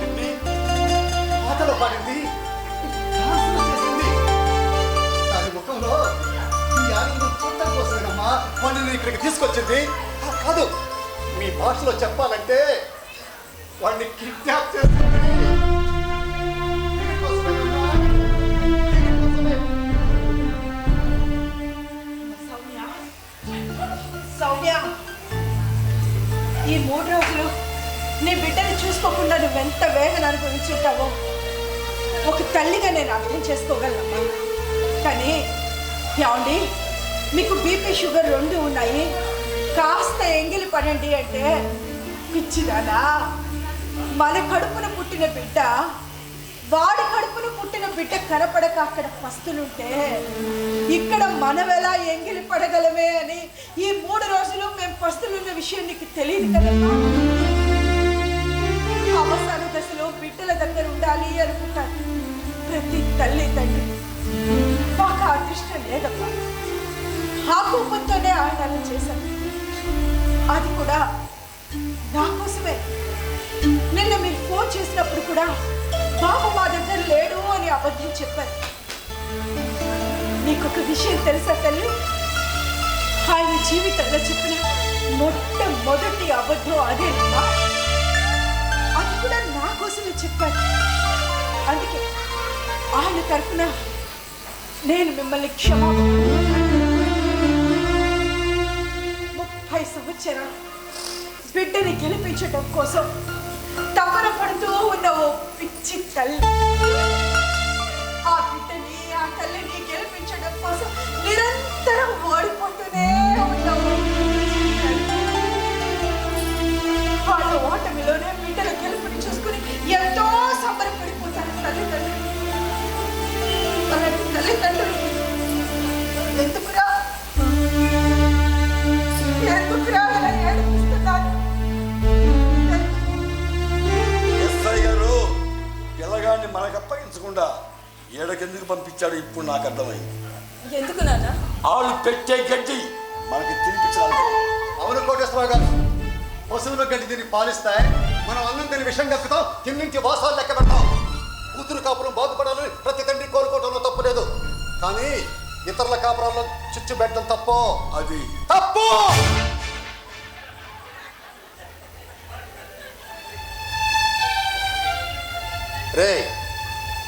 పాడింది. పాటలు పాడింది. డాన్సులు చేసింది. దాని ముఖంలో ఈ ఆనందం చూడటం కోసమేనమ్మా వాడిని ఇక్కడికి తీసుకొచ్చింది. కాదు మీ భాషలో చెప్పాలంటే వాడిని కిడ్నాప్ చేస్తుంది సౌమ్య. సౌమ్య. ఈ మూడు రోజులు నీ బిడ్డని చూసుకోకుండా నువ్వెంత వేదన అనుభవించుంటావో ఒక తల్లిగా నేను అర్థం చేసుకోగలనమ్మా. కానీ ఏమండి మీకు బీపీ షుగర్ రెండు ఉన్నాయి. కాస్త ఎంగిలి పడండి అంటే పిచ్చిదానా? మన కడుపున పుట్టిన బిడ్డ వాడి కడుపున పుట్టిన బిడ్డ కనపడక అక్కడ పస్తులుంటే ఇక్కడ మనం ఎలా ఎంగిలి పడగలమే అని ఈ మూడు రోజులు మేము పస్తులున్న విషయం నీకు తెలియదు కదమ్మా. దశలో బిడ్డల దగ్గర ఉండాలి అనుకుంటారు ప్రతి తల్లి తండ్రి మాకు ఆ అదృష్టం లేదమ్మా ఆ కోపంతోనే ఆయన అలా చేశాను అది కూడా నా కోసమే. నిన్న మీరు ఫోన్ చేసినప్పుడు కూడా బాబు మా దగ్గర లేడు అని అబద్ధం చెప్పారు. నీకొక విషయం తెలుసా తల్లి? ఆయన జీవితంలో చెప్పిన మొట్టమొదటి అబద్ధం అదేనమ్మా. తరఫున నేను మిమ్మల్ని క్షమా ముప్పై సంవత్సరాలు బిడ్డని గెలిపించడం కోసం తపన పడుతూ ఉన్న ఓ పిచ్చి తల్లి. ఆ బిడ్డని ఆ తల్లిని గెలిపించడం కోసం నిరంతరం ఓడిపోతూనే ఏడకెందుకు పంపించాడు ఇప్పుడు నాకు అర్థమైంది. ఎందుకు నాన్న? వాళ్ళు పెట్టే గడ్డి మనకి తినిపించాలి. అవును కోటేశ్వరరావు గారు. పశువుల గడ్డి దీన్ని పాలిస్తాయి మనం అన్నం తిని విషం కక్కుతాం తిన్నించి వాసాలు లెక్క పెడతాం. కూతురు కాపురం బాగుపడాలని ప్రతి తండ్రి కోరుకోవడంలో తప్పు లేదు. కానీ ఇతరుల కాపురాల్లో చుచ్చు పెట్టడం తప్పు? అది తప్పు! రే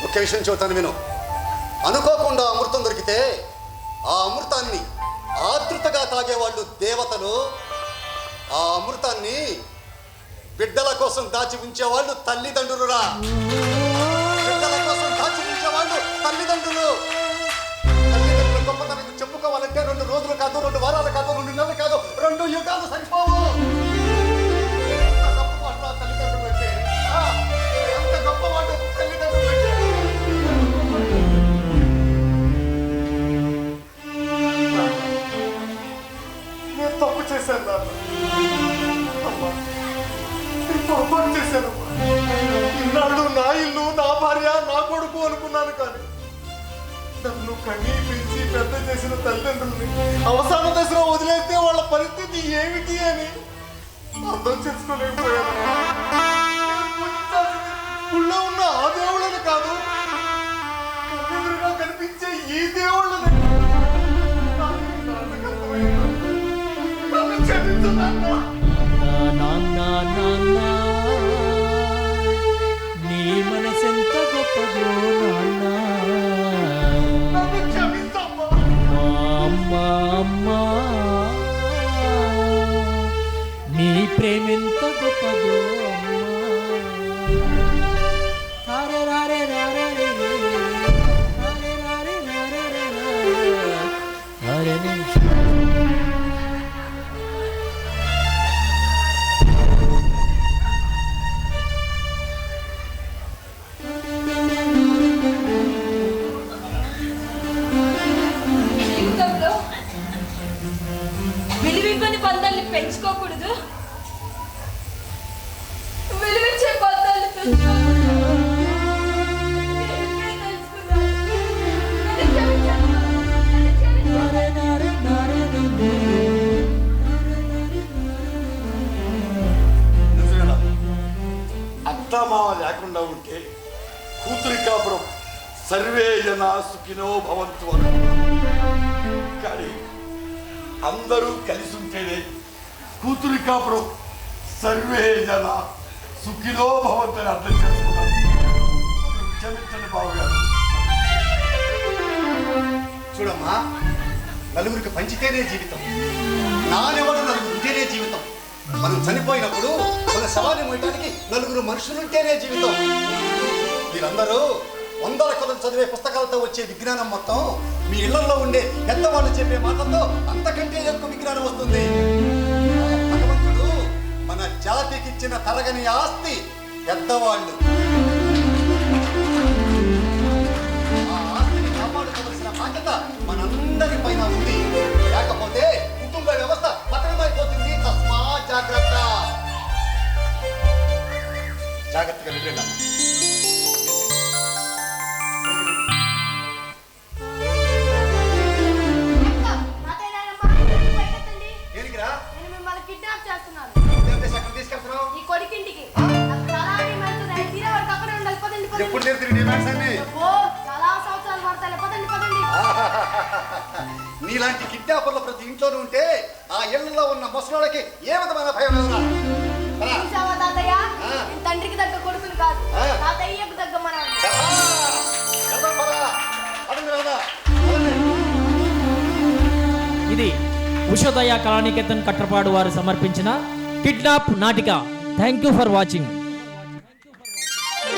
ఒక విషయం చెబుతాను విను. అనుకోకుండా అమృతం దొరికితే ఆ అమృతాన్ని ఆతృతగా తాగేవాళ్ళు దేవతలు ఆ అమృతాన్ని బిడ్డల కోసం దాచి ఉంచేవాళ్ళు తల్లిదండ్రులురా. బిడ్డల కోసం దాచి ఉంచేవాళ్ళు తల్లిదండ్రులు. తల్లిదండ్రుల గొప్పతనం చెప్పుకోవాలంటే రెండు రోజులు కాదు రెండు వారాలు కాదు రెండు నెలలు కాదు రెండు యుగాలు సరిపోవు. చేశాను నాన్న అమ్మా పొరపాటు చేశాను ఇన్నాళ్ళు నా ఇల్లు నా భార్య నా కొడుకు అనుకున్నాను కానీ నన్ను కన్నీ పెంచి పెద్ద చేసిన తల్లిదండ్రుల్ని అవసాన దశలో వదిలేస్తే వాళ్ళ పరిస్థితి ఏమిటి అని అర్థం చేసుకోలేకపోయాను. ఊళ్ళో ఉన్న ఆ దేవుడు నీ మనసెంత గొప్పదో నాన్న నన్ను క్షమించమ్మా. నీ ప్రేమెంత గొప్పదో అమ్మా విలువని నన్ను పెంచుకోకూడదు విలువించే క్షమించమ్మా. నిజమేనా అత్తమామ లేకుండా ఉంటే కూతురి కాపురం సర్వే జనా సుఖినో భవంతు అనుకున్నాను కానీ అందరూ కలిసి ఉంటేనే కూతురి కాపురం సర్వే జన సుఖిలో భవంతు అర్థం చేసుకున్నాను క్షమించండి బావగారు. చూడమ్మా నలుగురికి పంచితేనే జీవితం. నానెవడు నలుగురు ఉంటేనే జీవితం. మనం చనిపోయినప్పుడు మన శవాన్ని మోయటానికి నలుగురు మనుషులుంటేనే జీవితం. మీరందరూ వందల కొలది చదివే పుస్తకాలతో వచ్చే విజ్ఞానం మొత్తం మీ ఇళ్ళలో ఉండే పెద్దవాళ్ళు చెప్పే మాటలతో అంతకంటే ఎక్కువ విజ్ఞానం వస్తుంది. భగవంతుడు మన జాతికి ఇచ్చిన తరగని ఆస్తి పెద్దవాళ్ళు. ఆ ఆస్తిని కాపాడుకోవలసిన బాధ్యత మనందరి పైన ఉంది. లేకపోతే కుటుంబ వ్యవస్థ పతనమైపోతుంది. తస్మా జాగ్రత్త. జాగ్రత్తగా వెళ్ళండి ఎప్పుడు నేర్చుకుని డిమాండ్స్ అన్ని? ఓ చాలా సంవత్సరాలు పడతాయి పదండి పదండి. నీలాంటి కిడ్నాపర్లు ప్రతి ఇంట్లోనూ ఉంటే ఆ ఇళ్ళలో ఉన్న ముసలోళ్ళకి ఏ విధమైన భయం తాతయ్య? తండ్రికి తగ్గ కొడుకుని కాదు. తాతయ్యకు తగ్గ మన. ఇది ఉషోదయ కళానికేతన్ కట్రపాడు వారు సమర్పించిన కిడ్నాప్ నాటిక. Thank you for watching